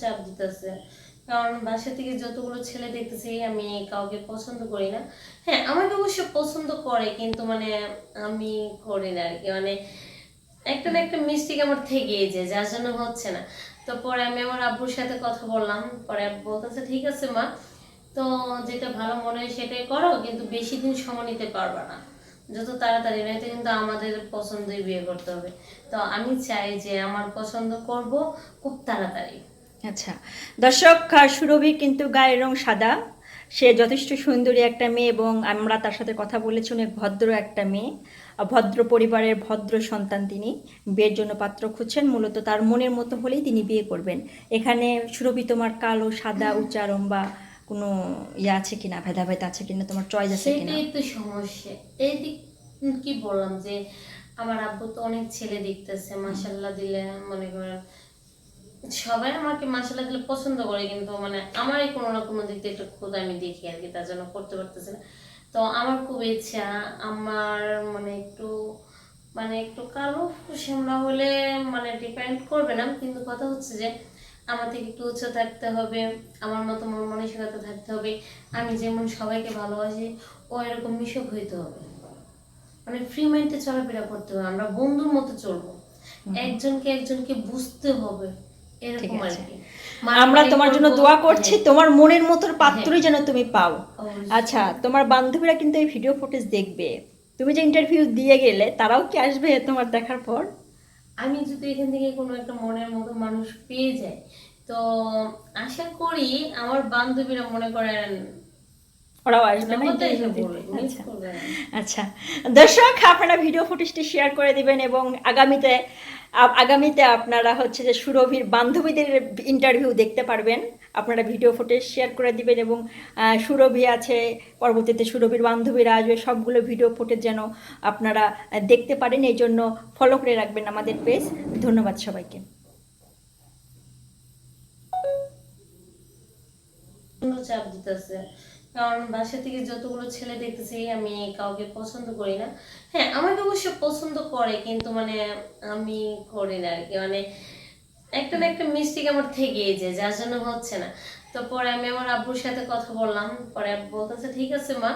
চাপ দিতেছে। কারণ বাসা থেকে যতগুলো ছেলে দেখতেছি, আমি কাউকে পছন্দ করি না। হ্যাঁ আমাকে অবশ্য পছন্দ করে, কিন্তু মানে আমি করি না আর কি মানে একটা না একটা মিস্টেক আমার থেকেই যে যার জন্য হচ্ছে না। তো পরে আমি আমার আব্বুর সাথে কথা বললাম। পরে বলতেছে, ঠিক আছে মা, তো যেটা ভালো মনে হয় সেটাই করো, কিন্তু বেশি দিন সময় নিতে পারবা না। যত তাড়াতাড়ি নয়তো কিন্তু আমাদের পছন্দই বিয়ে করতে হবে। তো আমি চাই যে আমার পছন্দ করব খুব তাড়াতাড়ি। আচ্ছা। দর্শক সুরভি কিন্তু গায়ের রং সাদা? সে যথেষ্ট সুন্দরী একটা মেয়ে এবং আমরা তার সাথে কথা বলেছি, অনেক ভদ্র একটা মেয়ে। ভদ্র পরিবারের ভদ্র সন্তান তিনি। বিয়ের জন্য পাত্র খুঁজছেন, মূলত তার মনের মতো হলেই তিনি বিয়ে করবেন। এখানে সুরভি তোমার কালো, সাদা, উঁচা, লম্বা কোনো ইয়ে আছে কিনা? ভেদাভেদ আছে কিনা? তোমার চয়েস আছে কিনা? তো সমস্যা। এই দিক কি বললাম যে, আমার আব্বু তো অনেক ছেলে দেখতেছে মাসাল্লাহ দিলে মনে করেন সবাই আমাকে মাসাল্লাহ দিলে পছন্দ করে কিন্তু মানে আমারই কোনো না কোনো দিক থেকে একটু খুদ আমি দেখি আর কি তার জন্য করতে পারতেছি না। তো আমার খুব ইচ্ছা আমার মানে একটু মানে একটু কালো শ্যামলা হলে মানে ডিপেন্ড করবে না কিন্তু কথা হচ্ছে যে আমার থেকে একটু উচ্চ থাকতে হবে আমার মতো মন মানসিকতা থাকতে হবে আমি যেমন সবাইকে ভালোবাসি ও এরকম মিশক হইতে হবে। মানে ফ্রি মাইন্ডে চলাফেরা করতে হবে আমরা বন্ধুর মতো চলবো। একজনকে একজনকে বুঝতে হবে। আছে। আমরা তোমার জন্য দোয়া করছি হ্যাঁ, তোমার মনের মতো পাত্রই যেন তুমি পাও। আচ্ছা তোমার বান্ধবীরা কিন্তু এই ভিডিও ফুটেজ দেখবে। তুমি যে ইন্টারভিউ দিয়ে গেলে তারাও কি আসবে তোমার দেখার পর? আমি যদি এখান থেকে কোনো একটা মনের মতো মানুষ পেয়ে যাই তো আশা করি আমার বান্ধবীরা মনে করেন ওরাও আসবে না আচ্ছা। আচ্ছা। দর্শক আপনারা ভিডিও ফুটেজটি শেয়ার করে দিবেন এবং আগামীতে আগামীতে আপনারা হচ্ছে যে সুরভির বান্ধবীদের ইন্টারভিউ দেখতে পারবেন। আপনারা ভিডিও ফুটেজ শেয়ার করে দিবেন এবং সুরভি আছে, পরবর্তীতে সুরভির বান্ধবীরা আসবে, সবগুলো ভিডিও ফুটেজ যেন আপনারা দেখতে পারেন, এই জন্য ফলো করে রাখবেন আমাদের পেজ ধন্যবাদ সবাইকে। চাপ দিতেছে? কারণ বাসা থেকে যতগুলো ছেলে দেখতেছি, আমি কাউকে পছন্দ করি না। হ্যাঁ আমাকে অবশ্য পছন্দ করে, কিন্তু মানে আমি করি না আর কি মানে একটা না একটা মিস্টেক আমার থেকেই যে যার জন্য হচ্ছে না। তো পরে আমি আমার আব্বুর সাথে কথা বললাম। পরে বলতেছে, ঠিক আছে মা,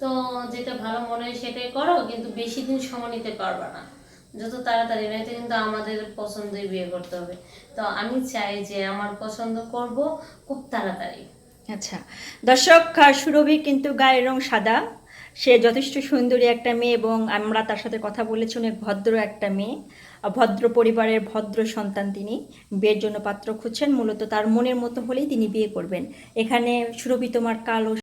তো যেটা ভালো মনে হয় সেটাই করো, কিন্তু বেশি দিন সময় নিতে পারবা না। যত তাড়াতাড়ি নয়তো কিন্তু আমাদের পছন্দই বিয়ে করতে হবে। তো আমি চাই যে আমার পছন্দ করব খুব তাড়াতাড়ি। আচ্ছা। দর্শক সুরভি কিন্তু গায়ের রং সাদা। সে যথেষ্ট সুন্দরী একটা মেয়ে এবং আমরা তার সাথে কথা বলেছি, অনেক ভদ্র একটা মেয়ে। ভদ্র পরিবারের ভদ্র সন্তান তিনি। বিয়ের জন্য পাত্র খুঁজছেন। মূলত তার মনের মতো হলেই তিনি বিয়ে করবেন। এখানে সুরভি তোমার কালো